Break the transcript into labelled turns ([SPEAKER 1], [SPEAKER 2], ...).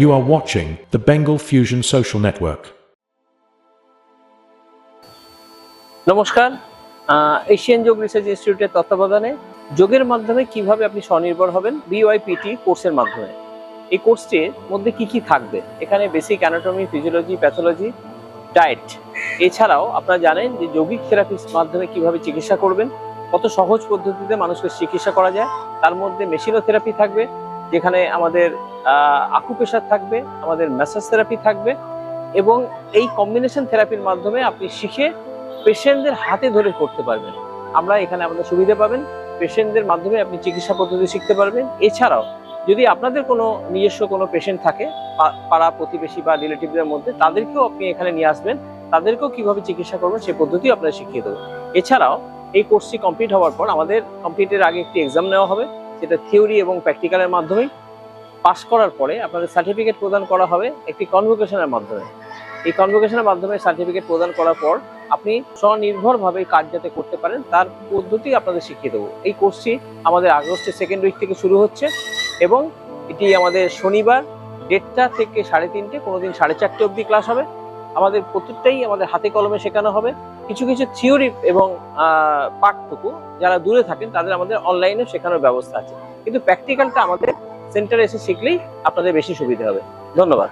[SPEAKER 1] You are watching the Bengal Fusion Social Network.
[SPEAKER 2] নমস্কার। Asian যোগ research ইনস্টিটিউটের তত্ত্বাবধানে যোগের মাধ্যমে কীভাবে আপনি স্বনির্ভর হবেন বিওয়াইপিটি কোর্সের মাধ্যমে। এই কোর্সটির মধ্যে কি কি থাকবে? এখানে basic anatomy physiology pathology diet এছাড়াও আপনারা জানেন যে যৌগিক থেরাপির মাধ্যমে কীভাবে চিকিৎসা করবেন, কত সহজ পদ্ধতিতে মানুষকে চিকিৎসা করা যায়, তার মধ্যে মেশিনোথেরাপি থাকবে যেখানে আমাদের আকুপেশার থাকবে, আমাদের ম্যাসাজ থেরাপি থাকবে এবং এই কম্বিনেশন থেরাপির মাধ্যমে আপনি শিখে পেশেন্টদের হাতে ধরে করতে পারবেন। আমরা এখানে আপনাদের সুবিধা পাবেন পেশেন্টদের মাধ্যমে আপনি চিকিৎসা পদ্ধতি শিখতে পারবেন। এছাড়াও যদি আপনাদের কোনো নিজস্ব কোনো পেশেন্ট থাকে পাড়া প্রতিবেশী বা রিলেটিভদের মধ্যে, তাদেরকেও আপনি এখানে নিয়ে আসবেন। তাদেরকেও কীভাবে চিকিৎসা করবেন সেই পদ্ধতি আপনারা শিখিয়ে দেবেন এছাড়াও এই কোর্সটি কমপ্লিট হওয়ার পর আমাদের কমপ্লিটের আগে একটি এক্সাম নেওয়া হবে। যেটা থিওরি এবং প্র্যাকটিক্যালের মাধ্যমে পাশ করার পরে আপনাদের সার্টিফিকেট প্রদান করা হবে একটি কনভোকেশনের মাধ্যমে। এই কনভোকেশনের মাধ্যমে সার্টিফিকেট প্রদান করার পর আপনি স্বনির্ভরভাবে কাজ যাতে করতে পারেন, তার পদ্ধতি আপনাদের শিখিয়ে দেবো। এই কোর্সটি আমাদের আগস্টের সেকেন্ড উইক থেকে শুরু হচ্ছে এবং এটি আমাদের শনিবার দেড়টা থেকে সাড়ে তিনটে কোনো দিন সাড়ে চারটে অবধি ক্লাস হবে। আমাদের প্রত্যেকটাই আমাদের হাতে কলমে শেখানো হবে। কিছু কিছু থিওরি এবং পাঠটুকু যারা দূরে থাকেন তাদের আমাদের অনলাইনে শেখানোর ব্যবস্থা আছে। কিন্তু প্র্যাকটিক্যালটা আমাদের সেন্টারে এসে শিখলেই আপনাদের বেশি সুবিধা হবে। ধন্যবাদ।